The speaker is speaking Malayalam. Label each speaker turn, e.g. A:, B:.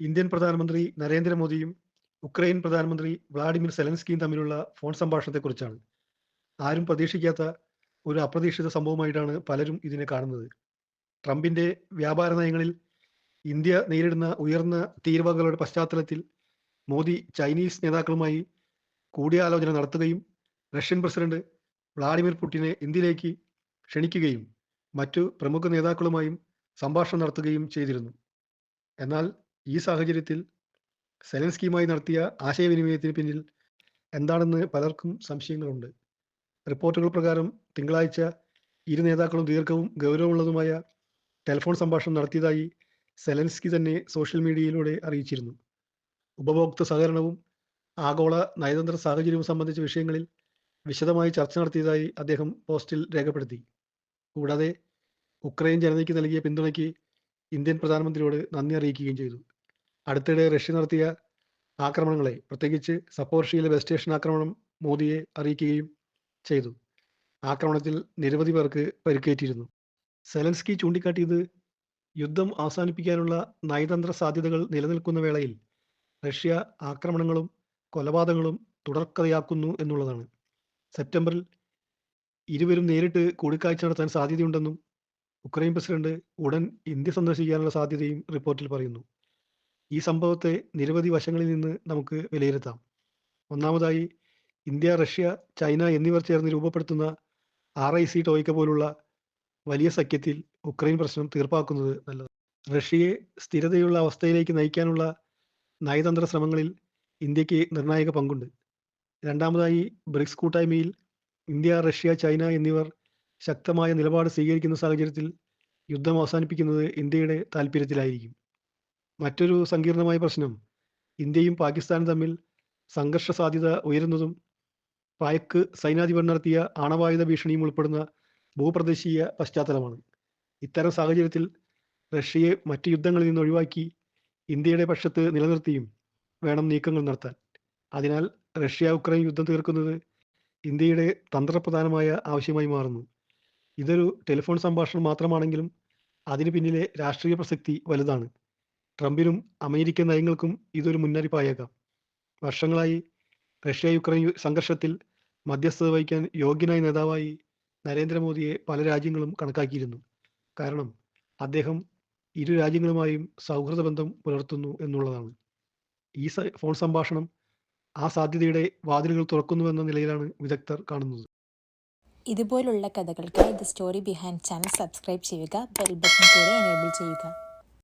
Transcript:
A: ഇന്ത്യൻ പ്രധാനമന്ത്രി നരേന്ദ്രമോദിയും ഉക്രൈൻ പ്രധാനമന്ത്രി വ്ളാഡിമിർ സെലൻസ്കിയും തമ്മിലുള്ള ഫോൺ സംഭാഷണത്തെക്കുറിച്ചാണ്. ആരും പ്രതീക്ഷിക്കാത്ത ഒരു അപ്രതീക്ഷിത സംഭവമായിട്ടാണ് പലരും ഇതിനെ കാണുന്നത്. ട്രംപിന്റെ വ്യാപാര നയങ്ങളിൽ ഇന്ത്യ നേരിടുന്ന ഉയർന്ന തീരുവകളുടെ പശ്ചാത്തലത്തിൽ മോദി ചൈനീസ് നേതാക്കളുമായി കൂടിയാലോചന നടത്തുകയും റഷ്യൻ പ്രസിഡന്റ് വ്ളാഡിമിർ പുടിനെ ഇന്ത്യയിലേക്ക് ക്ഷണിക്കുകയും മറ്റു പ്രമുഖ നേതാക്കളുമായും സംഭാഷണം നടത്തുകയും ചെയ്തിരുന്നു. എന്നാൽ ഈ സാഹചര്യത്തിൽ സെലൻസ്കിയുമായി നടത്തിയ ആശയവിനിമയത്തിന് പിന്നിൽ എന്താണെന്ന് പലർക്കും സംശയങ്ങളുണ്ട്. റിപ്പോർട്ടുകൾ പ്രകാരം തിങ്കളാഴ്ച ഇരു നേതാക്കളും ദീർഘവും ഗൗരവമുള്ളതുമായ ടെലിഫോൺ സംഭാഷണം നടത്തിയതായി സെലൻസ്കി തന്നെ സോഷ്യൽ മീഡിയയിലൂടെ അറിയിച്ചിരുന്നു. ഉപഭോക്തൃ സഹകരണവും ആഗോള നയതന്ത്ര സാഹചര്യവും സംബന്ധിച്ച വിഷയങ്ങളിൽ വിശദമായി ചർച്ച നടത്തിയതായി അദ്ദേഹം പോസ്റ്റിൽ രേഖപ്പെടുത്തി. കൂടാതെ ഉക്രൈൻ ജനതയ്ക്ക് നൽകിയ പിന്തുണയ്ക്ക് ഇന്ത്യൻ പ്രധാനമന്ത്രിയോട് നന്ദി അറിയിക്കുകയും ചെയ്തു. അടുത്തിടെ റഷ്യ നടത്തിയ ആക്രമണങ്ങളെ പ്രത്യേകിച്ച് സപ്പോർഷിയിലെ ബസ് സ്റ്റേഷൻ ആക്രമണം മോദിയെ അറിയിക്കുകയും ചെയ്തു. ആക്രമണത്തിൽ നിരവധി പേർക്ക് പരിക്കേറ്റിരുന്നു. സെലൻസ്കി ചൂണ്ടിക്കാട്ടിയത് യുദ്ധം അവസാനിപ്പിക്കാനുള്ള നയതന്ത്ര സാധ്യതകൾ നിലനിൽക്കുന്ന വേളയിൽ റഷ്യ ആക്രമണങ്ങളും കൊലപാതകങ്ങളും തുടർക്കഥയാക്കുന്നു എന്നുള്ളതാണ്. സെപ്റ്റംബറിൽ ഇരുവരും നേരിട്ട് കൂടിക്കാഴ്ച നടത്താൻ സാധ്യതയുണ്ടെന്നും ഉക്രൈൻ പ്രസിഡന്റ് ഉടൻ ഇന്ത്യ സന്ദർശിക്കാനുള്ള സാധ്യതയും റിപ്പോർട്ടിൽ പറയുന്നു. ഈ സംഭവത്തെ നിരവധി വശങ്ങളിൽ നിന്ന് നമുക്ക് വിലയിരുത്താം. ഒന്നാമതായി ഇന്ത്യ റഷ്യ ചൈന എന്നിവർ ചേർന്ന് രൂപപ്പെടുത്തുന്ന ആർ ഐ സി ടോയ്ക്ക പോലുള്ള വലിയ സഖ്യത്തിൽ ഉക്രൈൻ പ്രശ്നം തീർപ്പാക്കുന്നത് നല്ലത് റഷ്യയെ സ്ഥിരതയുള്ള അവസ്ഥയിലേക്ക് നയിക്കാനുള്ള നയതന്ത്ര ശ്രമങ്ങളിൽ ഇന്ത്യയ്ക്ക് നിർണായക പങ്കുണ്ട്. രണ്ടാമതായി ബ്രിക്സ് കൂട്ടായ്മയിൽ ഇന്ത്യ റഷ്യ ചൈന എന്നിവർ ശക്തമായ നിലപാട് സ്വീകരിക്കുന്ന സാഹചര്യത്തിൽ യുദ്ധം അവസാനിപ്പിക്കുന്നത് ഇന്ത്യയുടെ താല്പര്യത്തിലായിരിക്കും. മറ്റൊരു സങ്കീർണമായ പ്രശ്നം. ഇന്ത്യയും പാകിസ്ഥാനും തമ്മിൽ സംഘർഷ സാധ്യത ഉയരുന്നതും പാക് സൈനാധിപൻ നടത്തിയ ആണവായുധ ഭീഷണിയും ഉൾപ്പെടുന്ന ഭൂപ്രദേശീയ പശ്ചാത്തലമാണ്. ഇത്തരം സാഹചര്യത്തിൽ റഷ്യയെ മറ്റ് യുദ്ധങ്ങളിൽ നിന്ന് ഒഴിവാക്കി ഇന്ത്യയുടെ പക്ഷത്ത് നിലനിർത്തിയും വേണം നീക്കങ്ങൾ നടത്താൻ. അതിനാൽ റഷ്യ ഉക്രൈൻ യുദ്ധം തീർക്കുന്നത് ഇന്ത്യയുടെ തന്ത്രപ്രധാനമായ ആവശ്യമായി മാറുന്നു. ഇതൊരു ടെലിഫോൺ സംഭാഷണം മാത്രമാണെങ്കിലും അതിന് പിന്നിലെ രാഷ്ട്രീയ പ്രസക്തി വലുതാണ്. ട്രംപിനും അമേരിക്കൻ നയങ്ങൾക്കും ഇതൊരു മുന്നറിയിപ്പായേക്കാം. വർഷങ്ങളായി റഷ്യ യുക്രൈൻ സംഘർഷത്തിൽ മധ്യസ്ഥത വഹിക്കാൻ യോഗ്യനായ നേതാവായി നരേന്ദ്രമോദിയെ പല രാജ്യങ്ങളും കണക്കാക്കിയിരുന്നു. കാരണം അദ്ദേഹം ഇരു രാജ്യങ്ങളുമായും സൗഹൃദ ബന്ധം പുലർത്തുന്നു എന്നുള്ളതാണ്. ഈ ഫോൺ സംഭാഷണം ആ സാധ്യതയുടെ വാതിലുകൾ തുറക്കുന്നുവെന്ന നിലയിലാണ് വിദഗ്ധർ കാണുന്നത്.
B: ഇതുപോലുള്ള കഥകൾക്കായി the story behind channel subscribe ചെയ്യുക ബെൽ ബട്ടൺ കൂടെ എനേബിൾ ചെയ്യുക.